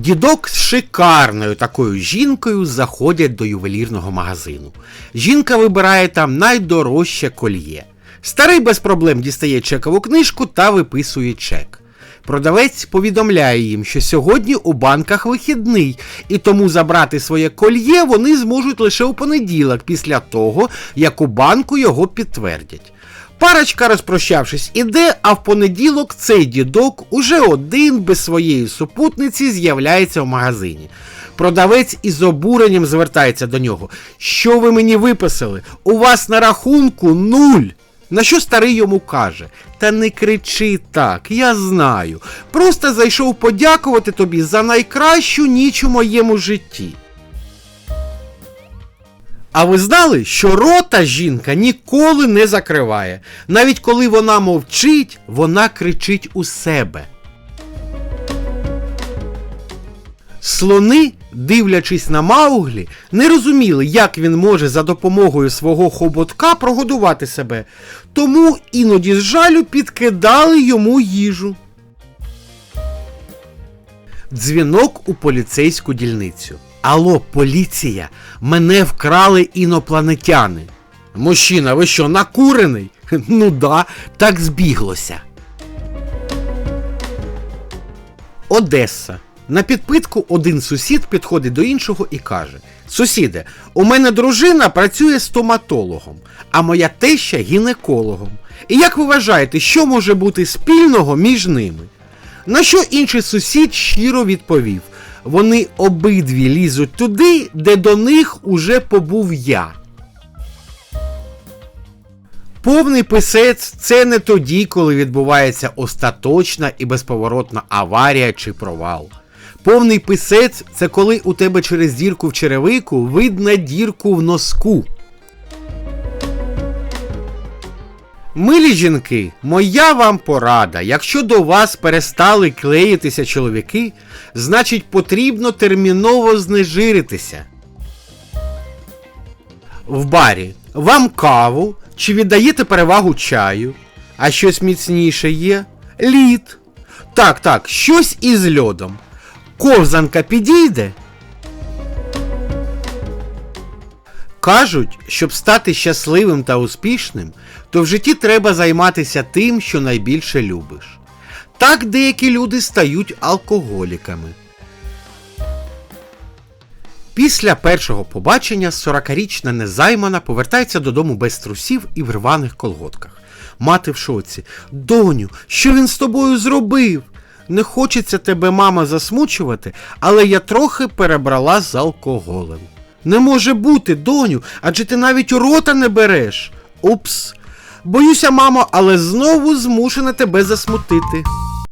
Дідок з шикарною такою жінкою заходять до ювелірного магазину. Жінка вибирає там найдорожче кольє. Старий без проблем дістає чекову книжку та виписує чек. Продавець повідомляє їм, що сьогодні у банках вихідний, і тому забрати своє кольє вони зможуть лише у понеділок, після того, як у банку його підтвердять. Парочка, розпрощавшись, іде, а в понеділок цей дідок уже один без своєї супутниці з'являється в магазині. Продавець із обуренням звертається до нього. Що ви мені виписали? У вас на рахунку нуль. На що старий йому каже: Та не кричи так, я знаю. Просто зайшов подякувати тобі за найкращу ніч у моєму житті. А ви знали, що рота жінка ніколи не закриває. Навіть коли вона мовчить, вона кричить у себе. Слони, дивлячись на Мауглі, не розуміли, як він може за допомогою свого хоботка прогодувати себе, тому іноді з жалю підкидали йому їжу. Дзвінок у поліцейську дільницю. Алло, поліція, мене вкрали інопланетяни. Мужчина, ви що, накурений? Ну да, так збіглося. Одеса. На підпитку один сусід підходить до іншого і каже: Сусіде, у мене дружина працює стоматологом, а моя теща гінекологом. І як ви вважаєте, що може бути спільного між ними? На що інший сусід щиро відповів: вони обидві лізуть туди, де до них уже побув я. Повний писець це не тоді, коли відбувається остаточна і безповоротна аварія чи провал. Повний писець це коли у тебе через дірку в черевику видно дірку в носку. Милі жінки, моя вам порада. Якщо до вас перестали клеїтися чоловіки, значить потрібно терміново знежиритися. В барі вам каву чи віддаєте перевагу чаю? А щось міцніше є? Лід. Так, так, щось із льодом. Ковзанка підійде. Кажуть, щоб стати щасливим та успішним, то в житті треба займатися тим, що найбільше любиш. Так деякі люди стають алкоголіками. Після першого побачення 40-річна незаймана повертається додому без трусів і в рваних колготках. Мати в шоці. Доню, що він з тобою зробив? Не хочеться тебе, мама, засмучувати, але я трохи перебрала з алкоголем. Не може бути, доню, адже ти навіть у рота не береш. Упс. Боюся, мамо, але знову змушена тебе засмутити.